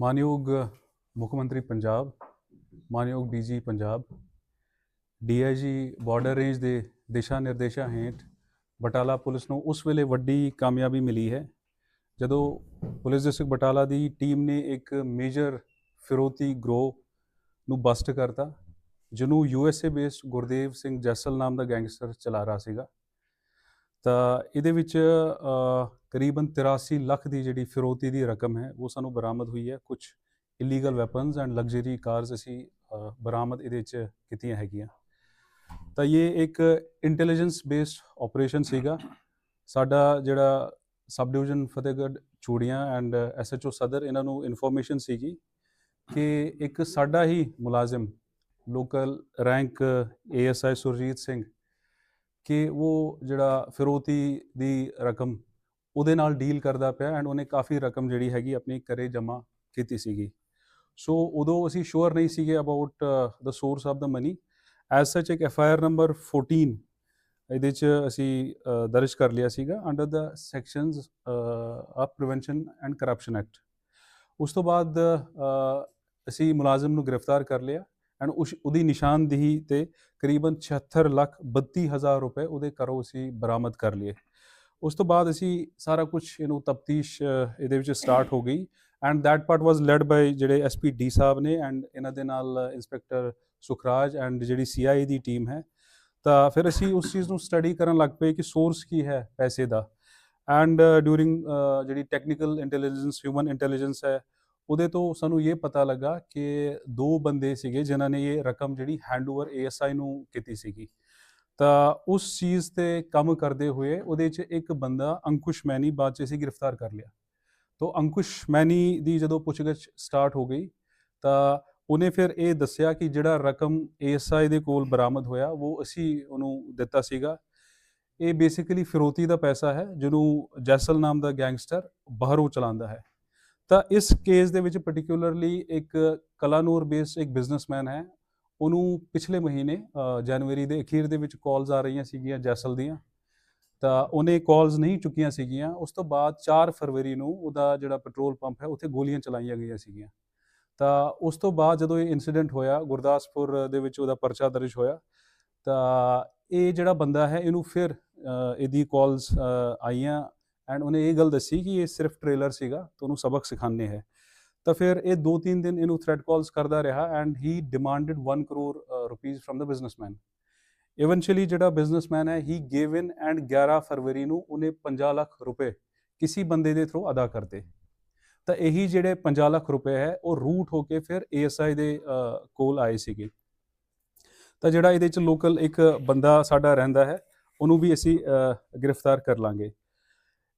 ਮਾਨਯੋਗ ਮੁੱਖ ਮੰਤਰੀ ਪੰਜਾਬ, ਮਾਨਯੋਗ DG Punjab DIG border range ਦੇ ਦਿਸ਼ਾ ਨਿਰਦੇਸ਼ਾਂ ਹੇਠ ਬਟਾਲਾ ਪੁਲਿਸ ਨੂੰ ਉਸ ਵੇਲੇ ਵੱਡੀ ਕਾਮਯਾਬੀ ਮਿਲੀ ਹੈ, ਜਦੋਂ ਪੁਲਿਸ ਡਿਸਟ੍ਰਿਕਟ ਬਟਾਲਾ ਦੀ ਟੀਮ ਨੇ ਇੱਕ ਮੇਜਰ ਫਿਰੋਤੀ ਗਰੋ ਨੂੰ ਬਸਟ ਕਰਤਾ, ਜਿਹਨੂੰ ਯੂਐਸਏ ਬੇਸਡ ਗੁਰਦੇਵ ਸਿੰਘ ਜੈਸਲ ਨਾਮ ਦਾ ਗੈਂਗਸਟਰ ਚਲਾ ਰਿਹਾ ਸੀਗਾ। ਤਾਂ ਇਹਦੇ ਵਿੱਚ ਕਰੀਬਨ 83 ਲੱਖ ਦੀ ਜਿਹੜੀ ਫਿਰੋਤੀ ਦੀ ਰਕਮ ਹੈ, ਉਹ ਸਾਨੂੰ ਬਰਾਮਦ ਹੋਈ ਹੈ। ਕੁਝ illegal weapons and luxury cars ਅਸੀਂ ਬਰਾਮਦ ਇਹਦੇ ਵਿੱਚ ਕੀਤੀਆਂ ਹੈਗੀਆਂ। ਤਾਂ ਇਹ ਇੱਕ ਇੰਟੈਲੀਜੈਂਸ ਬੇਸਡ ਆਪਰੇਸ਼ਨ ਸੀਗਾ। ਸਾਡਾ ਜਿਹੜਾ sub division Fatehgarh Churian and SHO ਸਦਰ, ਇਹਨਾਂ ਨੂੰ ਇਨਫੋਰਮੇਸ਼ਨ ਸੀਗੀ ਕਿ ਇੱਕ ਸਾਡਾ ਹੀ ਮੁਲਾਜ਼ਮ local rank ASI Surjit Singh ਕਿ ਉਹ ਜਿਹੜਾ ਫਿਰੋਤੀ ਦੀ ਰਕਮ ਉਹਦੇ ਨਾਲ ਡੀਲ ਕਰਦਾ ਪਿਆ ਐਂਡ ਉਹਨੇ ਕਾਫੀ ਰਕਮ ਜਿਹੜੀ ਹੈਗੀ ਆਪਣੀ ਘਰੇ ਜਮ੍ਹਾਂ ਕੀਤੀ ਸੀਗੀ। ਸੋ ਉਦੋਂ ਅਸੀਂ ਸ਼ੋਰ ਨਹੀਂ ਸੀਗੇ about the source of the money as such ਇੱਕ ਐਫ ਆਈ ਆਰ ਨੰਬਰ 14 ਇਹਦੇ ਚ ਅਸੀਂ uh, ਦਰਜ ਕਰ ਲਿਆ ਸੀਗਾ under the sections of prevention and corruption act ਉਸ ਤੋਂ ਬਾਅਦ uh, ਅਸੀਂ ਮੁਲਾਜ਼ਮ ਨੂੰ ਗ੍ਰਿਫਤਾਰ ਕਰ ਲਿਆ। ਐਂਡ ਉਸ, ਉਹਦੀ ਨਿਸ਼ਾਨਦੇਹੀ ਤੇ ਕਰੀਬਨ 76 ਲੱਖ 32 ਹਜ਼ਾਰ ਰੁਪਏ ਉਹਦੇ ਘਰੋਂ ਅਸੀਂ ਬਰਾਮਦ ਕਰ ਲਏ ਉਸ ਤੋਂ ਬਾਅਦ ਅਸੀਂ ਸਾਰਾ ਕੁਝ ਇਹਨੂੰ ਤਫਤੀਸ਼ ਇਹਦੇ ਵਿੱਚ ਸਟਾਰਟ ਹੋ ਗਈ and that part was led by ਜਿਹੜੇ ਐਸਪੀ ਡੀ ਸਾਹਿਬ ਨੇ ਐਂਡ ਇਹਨਾਂ ਦੇ ਨਾਲ ਇੰਸਪੈਕਟਰ ਸੁਖਰਾਜ ਐਂਡ ਜਿਹੜੀ ਸੀਆਈ ਦੀ ਟੀਮ ਹੈ। ਤਾਂ ਫਿਰ ਅਸੀਂ ਉਸ ਚੀਜ਼ ਨੂੰ ਸਟੱਡੀ ਕਰਨ ਲੱਗ ਪਏ ਕਿ ਸੋਰਸ ਕੀ ਹੈ ਪੈਸੇ ਦਾ। ਐਂਡ ਡਿਊਰਿੰਗ ਜਿਹੜੀ ਟੈਕਨੀਕਲ ਇੰਟੈਲੀਜੈਂਸ ਹਿਊਮਨ ਇੰਟੈਲੀਜੈਂਸ ਹੈ ਉਹਦੇ ਤੋਂ ਸਾਨੂੰ ਇਹ ਪਤਾ ਲੱਗਾ ਕਿ ਦੋ ਬੰਦੇ ਸੀਗੇ ਜਿਨ੍ਹਾਂ ਨੇ ਇਹ ਰਕਮ ਜਿਹੜੀ ਹੈਂਡਓਵਰ ਏਐਸਆਈ ਨੂੰ ਕੀਤੀ ਸੀਗੀ। ਤਾਂ ਉਸ ਚੀਜ਼ ਤੇ ਕੰਮ ਕਰਦੇ ਹੋਏ ਉਹਦੇ 'ਚ ਇੱਕ ਬੰਦਾ ਅੰਕੁਸ਼ ਮੈਨੀ ਬਾਅਦ 'ਚ ਅਸੀਂ ਗ੍ਰਿਫਤਾਰ ਕਰ ਲਿਆ। ਤੋਂ ਅੰਕੁਸ਼ ਮੈਨੀ ਦੀ ਜਦੋਂ ਪੁੱਛਗਿੱਛ ਸਟਾਰਟ ਹੋ ਗਈ, ਤਾਂ ਉਹਨੇ ਫਿਰ ਇਹ ਦੱਸਿਆ ਕਿ ਜਿਹੜਾ ਰਕਮ ਏਐਸਆਈ ਦੇ ਕੋਲ ਬਰਾਮਦ ਹੋਇਆ, ਉਹ ਅਸੀਂ ਉਹਨੂੰ ਦਿੱਤਾ ਸੀਗਾ। ਇਹ ਬੇਸਿਕਲੀ ਫਿਰੋਤੀ ਦਾ ਪੈਸਾ ਹੈ, ਜਿਹਨੂੰ ਜੈਸਲ ਨਾਮ ਦਾ ਗੈਂਗਸਟਰ ਬਾਹਰੋਂ ਚਲਾਉਂਦਾ ਹੈ। ਤਾਂ ਇਸ ਕੇਸ ਦੇ ਵਿੱਚ ਪਾਰਟਿਕੂਲਰਲੀ ਇੱਕ ਕਲਾਨੂਰ ਬੇਸਡ ਇੱਕ ਬਿਜ਼ਨਸਮੈਨ ਹੈ। ਉਹਨੂੰ ਪਿਛਲੇ ਮਹੀਨੇ ਜਨਵਰੀ ਦੇ ਅਖੀਰ ਦੇ ਵਿੱਚ ਕਾਲਸ ਆ ਰਹੀਆਂ ਸੀਗੀਆਂ ਜੈਸਲ ਦੀਆਂ। ਤਾਂ ਉਹਨੇ ਕਾਲਸ ਨਹੀਂ ਚੁੱਕੀਆਂ ਸੀਗੀਆਂ। ਉਸ ਤੋਂ ਬਾਅਦ 4 ਫਰਵਰੀ ਨੂੰ ਉਹਦਾ ਜਿਹੜਾ ਪੈਟਰੋਲ ਪੰਪ ਹੈ, ਉੱਥੇ ਗੋਲੀਆਂ ਚਲਾਈਆਂ ਗਈਆਂ ਸੀਗੀਆਂ। ਤਾਂ ਉਸ ਤੋਂ ਬਾਅਦ ਜਦੋਂ ਇਹ ਇਨਸੀਡੈਂਟ ਹੋਇਆ, ਗੁਰਦਾਸਪੁਰ ਦੇ ਵਿੱਚ ਉਹਦਾ ਪਰਚਾ ਦਰਜ ਹੋਇਆ, ਤਾਂ ਇਹ ਜਿਹੜਾ ਬੰਦਾ ਹੈ, ਇਹਨੂੰ ਫਿਰ ਇਹਦੀ ਕਾਲਸ ਆਈਆਂ। ਐਂਡ ਉਹਨੇ ਇਹ ਗੱਲ ਦੱਸੀ ਕਿ ਇਹ ਸਿਰਫ ਟ੍ਰੇਲਰ ਸੀਗਾ, ਤਾਂ ਉਹਨੂੰ ਸਬਕ ਸਿਖਾਣੇ ਹੈ। ਤਾਂ ਫਿਰ ਇਹ 2-3 ਦਿਨ ਇਹਨੂੰ ਥ੍ਰੈਟ ਕਾਲਸ ਕਰਦਾ ਰਿਹਾ and he demanded 1 crore rupees from the businessman eventually ਜਿਹੜਾ ਬਿਜ਼ਨਸਮੈਨ ਹੈ ਹੀ ਗੇਵ ਇਨ ਐਂਡ 11 ਫਰਵਰੀ ਨੂੰ ਉਹਨੇ 50 ਲੱਖ ਰੁਪਏ ਕਿਸੇ ਬੰਦੇ ਦੇ ਥਰੂ ਅਦਾ ਕਰਤੇ। ਤਾਂ ਇਹੀ ਜਿਹੜੇ 50 ਲੱਖ ਰੁਪਏ ਹੈ, ਉਹ ਰੂਟ ਹੋ ਕੇ ਫਿਰ ਏਐਸਆਈ ਦੇ ਕੋਲ ਆਏ ਸੀਗੇ। ਤਾਂ ਜਿਹੜਾ ਇਹਦੇ ਚ ਲੋਕਲ ਇੱਕ ਬੰਦਾ ਸਾਡਾ ਰਹਿੰਦਾ ਹੈ, ਉਹਨੂੰ ਵੀ ਅਸੀਂ ਗ੍ਰਿਫਤਾਰ ਕਰ ਲਾਂਗੇ।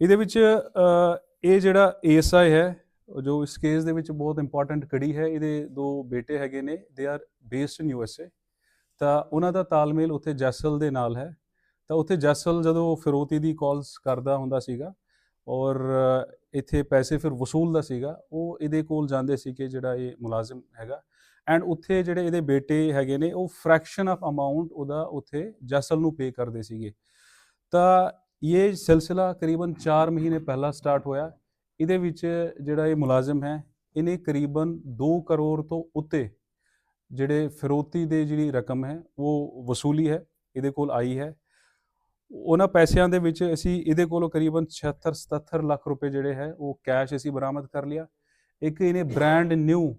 ਇਹਦੇ ਵਿੱਚ ਇਹ ਜਿਹੜਾ ਏਐਸਆਈ ਹੈ ਜੋ ਇਸ ਕੇਸ ਦੇ ਵਿੱਚ ਬਹੁਤ ਇੰਪੋਰਟੈਂਟ ਕੜੀ ਹੈ, ਇਹਦੇ ਦੋ ਬੇਟੇ ਹੈਗੇ ਨੇ they are based in USA ਤਾਂ ਉਹਨਾਂ ਦਾ ਤਾਲਮੇਲ ਉੱਥੇ ਜੈਸਲ ਦੇ ਨਾਲ ਹੈ, ਤਾਂ ਉੱਥੇ ਜੈਸਲ ਜਦੋਂ ਫਿਰੋਤੀ ਦੀ ਕਾਲਸ ਕਰਦਾ ਹੁੰਦਾ ਸੀਗਾ, ਔਰ ਇੱਥੇ ਪੈਸੇ ਫਿਰ ਵਸੂਲਦਾ ਸੀਗਾ, ਉਹ ਇਹਦੇ ਕੋਲ ਜਾਂਦੇ ਸੀ ਕਿ ਜਿਹੜਾ ਇਹ ਮੁਲਾਜ਼ਮ ਹੈਗਾ ਐਂਡ ਉੱਥੇ ਜਿਹੜੇ ਇਹਦੇ ਬੇਟੇ ਹੈਗੇ ਨੇ, ਉਹ ਫ੍ਰੈਕਸ਼ਨ ਆਫ ਅਮਾਉਂਟ ਉਹਦਾ ਉੱਥੇ ਜੈਸਲ ਨੂੰ ਪੇ ਕਰਦੇ ਸੀਗੇ, ਤਾਂ ਇਹ ਸਿਲਸਿਲਾ ਕਰੀਬਨ 4 ਮਹੀਨੇ ਪਹਿਲਾਂ ਸਟਾਰਟ ਹੋਇਆ। ਇਹਦੇ ਵਿੱਚ ਜਿਹੜਾ ਇਹ ਮੁਲਾਜ਼ਮ ਹੈ, ਇਹਨੇ ਕਰੀਬਨ 2 ਕਰੋੜ ਤੋਂ ਉੱਤੇ ਜਿਹੜੇ ਫਿਰੋਤੀ ਦੇ ਜਿਹੜੀ ਰਕਮ ਹੈ, ਉਹ ਵਸੂਲੀ ਹੈ, ਇਹਦੇ ਕੋਲ ਆਈ ਹੈ। ਉਹਨਾਂ ਪੈਸਿਆਂ ਦੇ ਵਿੱਚ ਅਸੀਂ ਇਹਦੇ ਕੋਲੋਂ ਕਰੀਬਨ 76 77 ਲੱਖ ਰੁਪਏ ਜਿਹੜੇ ਹੈ, ਉਹ ਕੈਸ਼ ਅਸੀਂ ਬਰਾਮਦ ਕਰ ਲਿਆ। ਇੱਕ ਇਹਨੇ brand new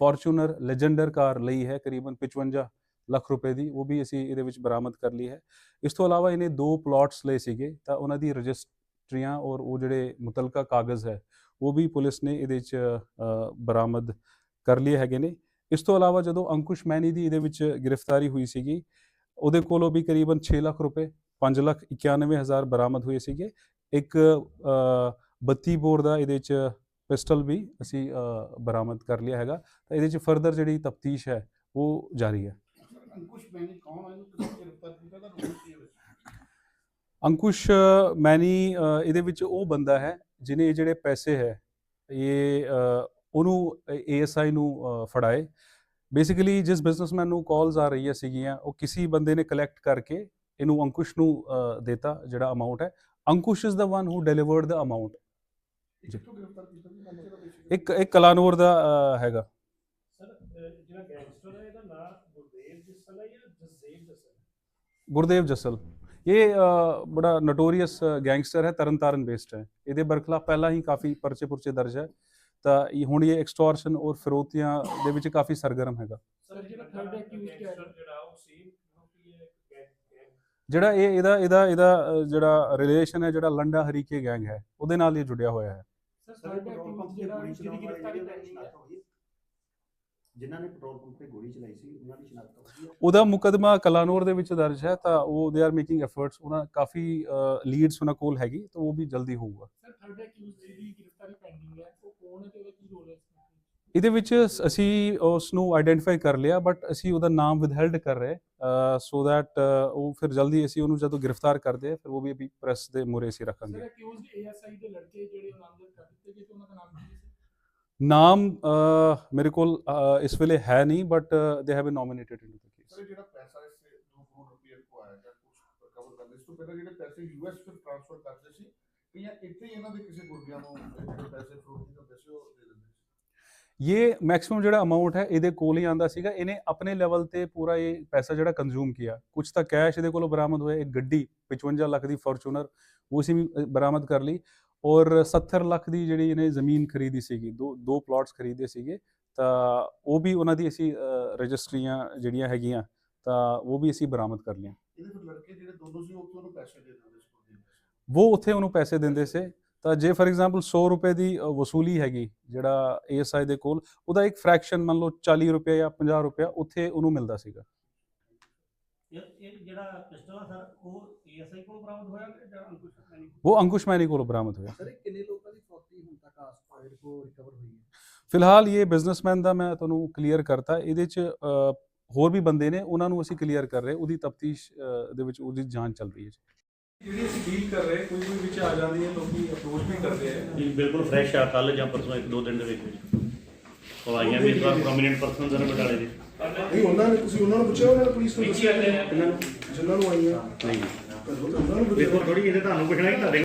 Fortuner, Legender car ਲਈ ਹੈ, ਕਰੀਬਨ 55 ਲੱਖ ਰੁਪਏ ਦੀ ਉਹ ਵੀ ਅਸੀਂ ਇਹਦੇ ਵਿੱਚ ਬਰਾਮਦ ਕਰ ਲਈ ਹੈ। ਇਸ ਤੋਂ ਇਲਾਵਾ ਇਹਨੇ ਦੋ ਪਲਾਟਸ ਲਏ ਸੀਗੇ ਤਾਂ ਉਹਨਾਂ ਦੀ ਰਜਿਸਟਰੀਆਂ ਔਰ ਉਹ ਜਿਹੜੇ ਮੁਤਲਕਾ ਕਾਗਜ਼ ਹੈ ਉਹ ਵੀ ਪੁਲਿਸ ਨੇ ਇਹਦੇ ਵਿੱਚ ਬਰਾਮਦ ਕਰ ਲਏ ਹੈਗੇ ਨੇ। ਇਸ ਤੋਂ ਇਲਾਵਾ ਜਦੋਂ ਅੰਕੁਸ਼ ਮੈਨੀ ਦੀ ਇਹਦੇ ਵਿੱਚ ਗ੍ਰਿਫਤਾਰੀ ਹੋਈ ਸੀਗੀ ਉਹਦੇ ਕੋਲੋਂ ਵੀ ਕਰੀਬਨ 6 ਲੱਖ ਰੁਪਏ 5 ਲੱਖ 91 ਹਜ਼ਾਰ ਬਰਾਮਦ ਹੋਏ ਸੀਗੇ। ਇੱਕ ਅ, 32 ਬੋਰ ਦਾ ਇਹਦੇ ਚ ਪਿਸਟਲ ਵੀ ਅਸੀਂ ਬਰਾਮਦ ਕਰ ਲਿਆ ਹੈਗਾ। ਤਾਂ ਇਹਦੇ ਚ ਫਰਦਰ ਜਿਹੜੀ ਤਫਤੀਸ਼ ਹੈ ਉਹ ਜਾਰੀ ਹੈ। ਅੰਕੁਸ਼ ਮੈਨੀ ਕੌਣ ਹੈ ਇਹਨੂੰ ਕਿਸ ਗ੍ਰਿਫਤਾਰ ਕੀਤਾ ਤਾਂ ਰੋਲ ਕੀ ਹੈ? ਵਿੱਚ? ਅੰਕੁਸ਼ ਅ, ਮੈਨੀ ਅ, ਇਹਦੇ ਵਿੱਚ ਉਹ ਬੰਦਾ ਹੈ ਜਿਨੇ ਇਹ ਜਿਹੜੇ ਪੈਸੇ ਹੈ ਇਹ ਉਹਨੂੰ ਏਐਸਆਈ ਨੂੰ ਫੜਾਏ। ਬੇਸਿਕਲੀ ਜਿਸ ਬਿਜ਼ਨਸਮੈਨ ਨੂੰ ਕਾਲਸ ਆ ਰਹੀਆਂ ਸੀਗੀਆਂ ਉਹ ਕਿਸੇ ਬੰਦੇ ਨੇ ਕਲੈਕਟ ਕਰਕੇ ਇਹਨੂੰ ਅੰਕੁਸ਼ ਨੂੰ ਦੇਤਾ ਜਿਹੜਾ ਅਮਾਉਂਟ ਹੈ। Ankush is the one who delivered the amount ਇੱਕ ਇੱਕ ਕਲਾਨੌਰ ਦਾ ਹੈਗਾ ਸਰ ਜਿਹੜਾ ਗੈਂਗਸਟਰ ਹੈ ਇਹਦਾ ਨਾਮ ਗੁਰਦੇਵ ਜਸਲ ਇਹ ਬੜਾ ਨੋਟੋਰੀਅਸ ਗੈਂਗਸਟਰ ਹੈ ਤਰਨਤਾਰਨ ਬੇਸਡ ਹੈ। ਇਹਦੇ ਬਰਖਲਾਫ ਪਹਿਲਾਂ ਹੀ ਕਾਫੀ ਪਰਚੇ ਪੁਰਚੇ ਦਰਜ ਹੈ। ਤਾਂ ਇਹ ਹੁਣ ਇਹ ਐਕਸਟੋਰਸ਼ਨ ਔਰ ਫਿਰੌਤੀਆਂ ਦੇ ਵਿੱਚ ਕਾਫੀ ਸਰਗਰਮ ਹੈਗਾ। ਸਰ ਜਿਹੜਾ ਥਰਡ ਐਕਿਊਜ਼ਡ ਜਿਹੜਾ ਉਹ ਸੇਮ ਕਿ ਹੈ? ਗੈਂਗ ਜਿਹੜਾ ਇਹ ਇਹਦਾ ਇਹਦਾ ਇਹਦਾ ਜਿਹੜਾ ਰਿਲੇਸ਼ਨ ਹੈ ਜਿਹੜਾ ਲੰਡਾ ਹਰੀਕੇ ਗੈਂਗ ਹੈ ਉਹਦੇ ਨਾਲ ਇਹ ਜੁੜਿਆ ਹੋਇਆ ਹੈ। ਸਰ ਜਿਹੜਾ ਗੋਲੀ ਜਿਹਦੀ ਚਲਾਉਣ ਵਾਲੇ ਗ੍ਰਿਫਤਾਰੀ ਜਿਹੜੇ ਪੈਂਡਿੰਗ ਹੈ ਜਿਨ੍ਹਾਂ ਨੇ ਪੈਟਰੋਲ ਪੰਪ ਤੇ ਗੋਲੀ ਚਲਾਈ ਸੀ ਉਹਨਾਂ ਦੀ ਸ਼ਨਾਖਤ ਹੋਈ ਹੈ। ਉਹਦਾ ਮੁਕਦਮਾ ਕਲਾਨੌਰ ਦੇ ਵਿੱਚ ਦਰਜ ਹੈ ਤਾਂ ਉਹ ਦੇ ਆਰ ਮੇਕਿੰਗ ਐਫਰਟਸ ਉਹਨਾਂ ਕਾਫੀ ਲੀਡਸ ਉਹਨਾਂ ਕੋਲ ਹੈਗੀ ਤਾਂ ਉਹ ਵੀ ਜਲਦੀ ਹੋਊਗਾ। ਸਰ ਥਰਡ ਐਕਿਊਜ਼ਡ ਜਿਹਦੀ ਗ੍ਰਿਫਤਾਰੀ ਪੈਂਡਿੰਗ ਹੈ ਉਹ ਕੌਣ ਹੈ ਤੇ ਉਹਦਾ ਕੀ ਰੋਲ ਹੈ ਇਸ ਵਿੱਚ? ਇਹਦੇ ਵਿੱਚ ਸ- ਅਸੀਂ ਉਸ ਨੂੰ ਆਈਡੈਂਟੀਫਾਈ ਕਰ ਲਿਆ ਬਟ ਅਸੀਂ ਉਹਦਾ ਨਾਮ ਵਿਦਹੈਲਡ ਕਰ ਰਹੇ ਸੋ ਦੈਟ ਉਹ ਫਿਰ ਜਲਦੀ ਅਸੀਂ ਉਹਨੂੰ ਜਦੋਂ ਗ੍ਰਿਫਤਾਰ ਕਰਦੇ ਆ ਫਿਰ ਉਹ ਵੀ ਅਭੀ ਪ੍ਰੈਸ ਦੇ ਮੂਹਰੇ ਅਸੀਂ ਸਰ ਰੱਖਾਂਗੇ ਐਕਿਊਜ਼ਡ ਏਐਸਆਈ ਦੇ ਲੜਕੇ ਜਿਹੜੇ ਉਹ ਨਾਮਜ਼ਦ ਕਰ ਦਿੱਤੇ ਗਏ ਤੇ ਉਹਨਾਂ ਦਾ ਨਾਮ ਕੀ ਹੈ ਸਰ ਨਾਮ ਮੇਰੇ ਕੋਲ ਇਸ ਵੇਲੇ ਹੈ ਨਹੀਂ but they have been nominated into the sir ਇਹ ਜਿਹੜਾ ਪੈਸਾ ਇਸ 2 ਕਰੋੜ ਰੁਪਏ ਕੋ ਆਇਆ ਜਾਂ ਕੁਝ ਰਿਕਵਰ ਕਰਦੇ ਇਸ ਤੋਂ ਪਹਿਲਾਂ ਜਿਹੜੇ ਪੈਸੇ ਯੂਐਸ ਫਿਰ ਟ੍ਰਾਂਸਫਰ ਕਰਦੇ ਸੀ ਕਿ ਜਾਂ ਇੱਥੇ ਹੀ ਇਹਨਾਂ ਦੇ ਕਿਸੇ ਗੁਰਦਿਆਂ ਨੂੰ ਇਹ ਜਿਹੜੇ ਪੈਸੇ ਫਰੋਡ ਕਰਦੇ ਸੀ ਉਹ ਦੇ ਦਿੰਦੇ ਸੀ? ਇਹ ਮੈਕਸਿਮਮ ਜਿਹੜਾ ਅਮਾਉਂਟ ਹੈ ਇਹਦੇ ਕੋਲ ਹੀ ਆਂਦਾ ਸੀਗਾ। ਇਹਨੇ ਆਪਣੇ ਲੈਵਲ ਤੇ ਪੂਰਾ ਇਹ ਪੈਸਾ ਜਿਹੜਾ ਕੰਜ਼ੂਮ ਕੀਤਾ। ਕੁਝ ਤਾਂ ਕੈਸ਼ ਇਹਦੇ ਕੋਲੋਂ ਬਰਾਮਦ ਹੋਇਆ ਇੱਕ ਗੱਡੀ 55 ਲੱਖ ਦੀ ਫੋਰਚੂਨਰ ਉਹ ਵੀ ਬਰਾਮਦ ਕਰ ਲਈ। ਔਰ 70 ਲੱਖ ਦੀ ਜਿਹੜੀ ਇਹਨੇ ਜ਼ਮੀਨ ਖਰੀਦੀ ਸੀਗੀ ਦੋ ਦੋ ਪਲਾਟਸ ਖਰੀਦੇ ਸੀਗੇ ਤਾਂ ਉਹ ਵੀ ਉਹਨਾਂ ਦੀ ਅਸੀਂ ਰਜਿਸਟਰੀਆਂ ਜਿਹੜੀਆਂ ਹੈਗੀਆਂ ਤਾਂ ਉਹ ਵੀ ਅਸੀਂ ਬਰਾਮਦ ਕਰ ਲਈਆਂ। ਇਹਦੇ ਫਿਰ ਲੜਕੇ ਜਿਹੜੇ ਦੋਨੋਂ ਸੀ ਉੱਥੇ ਉਹਨੂੰ ਪੈਸੇ ਦੇ ਦਿੰਦੇ ਸੀ ਗੁਰਦੀਪ ਪੈਸੇ ਉਹ ਉੱਥੇ ਉਹਨੂੰ ਪੈਸੇ ਦਿੰਦੇ ਸੀ। ਤਾਂ ਜੇ ਫਾਰ ਐਗਜ਼ਾਮਪਲ 100 ਰੁਪਏ ਦੀ ਵਸੂਲੀ ਹੈਗੀ ਜਿਹੜਾ ਏਐਸਆਈ ਦੇ ਕੋਲ ਉਹਦਾ ਇੱਕ ਫ੍ਰੈਕਸ਼ਨ ਮੰਨ ਲਓ 40 ਰੁਪਏ ਜਾਂ 50 ਰੁਪਏ ਉੱਥੇ ਉਹਨੂੰ ਮਿਲਦਾ ਸੀਗਾ। ਇਹ ਇਹ ਜਿਹੜਾ ਪਿਸਟਲ ਆ ਸਰ ਉਹ ਏਐਸਆਈ ਕੋਲ ਬਰਾਮਦ ਹੋਇਆ ਕਿ ਜਾਂ ਅੰਕੁਸ਼ ਮੈਨੀ ਉਹ ਅੰਕੁਸ਼ ਮੈਨੀ ਕੋਲ ਬਰਾਮਦ ਹੋਇਆ। ਸਰ ਕਿੰਨੇ ਲੋਕਾਂ ਦੀ ਫਰੋਤੀ ਹੁਣ ਤੱਕ ਆਸਪਾਇਰ ਕੋ ਰਿਕਵਰ ਹੋਈ ਹੈ? ਫਿਲਹਾਲ ਇਹ ਬਿਜ਼ਨਸਮੈਨ ਦਾ ਮੈਂ ਤੁਹਾਨੂੰ ਕਲੀਅਰ ਕਰਤਾ। ਇਹਦੇ ਚ ਅ, ਹੋਰ ਵੀ ਬੰਦੇ ਨੇ ਉਹਨਾਂ ਨੂੰ ਅਸੀਂ ਕਲੀਅਰ ਕਰ ਰਹੇ ਉਹਦੀ ਤਫਤੀਸ਼ ਦੇ ਵਿੱਚ ਉਹਦੀ ਜਾਂਚ ਚੱਲ ਰਹੀ ਹੈ ਜਿਹੜੀ ਅਸੀਂ ਡੀਲ ਕਰ ਰਹੇ ਕੋਈ ਕੋਈ ਵਿੱਚ ਆ ਜਾਂਦੀ ਹੈ ਲੋਕੀ ਅਪਰੋਚ ਵੀ ਕਰਦੇ ਆ। ਇਹ ਬਿਲਕੁਲ ਫਰੈਸ਼ ਆ ਕੱਲ ਜਾਂ ਪਰਸੋਂ ਇੱਕ ਦੋ ਦਿਨ ਦੇ ਵਿੱਚ ਵਿੱਚ। ਉਹ ਆਈਆਂ ਵੀ ਪ੍ਰੋਮਿਨੈਂਟ ਪਰਸਨਸ ਹਨ ਬਟਾਲੇ ਦੇ। ਨਹੀਂ ਉਹਨਾਂ ਨੇ ਤੁਸੀਂ ਉਹਨਾਂ ਨੂੰ ਪੁੱਛਿਆ ਉਹਨਾਂ ਨੇ ਪੁਲਿਸ ਨੂੰ ਦੱਸਿਆ? ਜਿਨ੍ਹਾਂ ਨੂੰ ਆਈਆਂ। ਨਹੀਂ। ਉਹਨਾਂ ਨੂੰ ਦੇਖੋ ਥੋੜੀ ਇਹਦੇ ਤੁਹਾਨੂੰ ਪੁੱਛਣਾ ਕਿ ਤੁਹਾਡੇ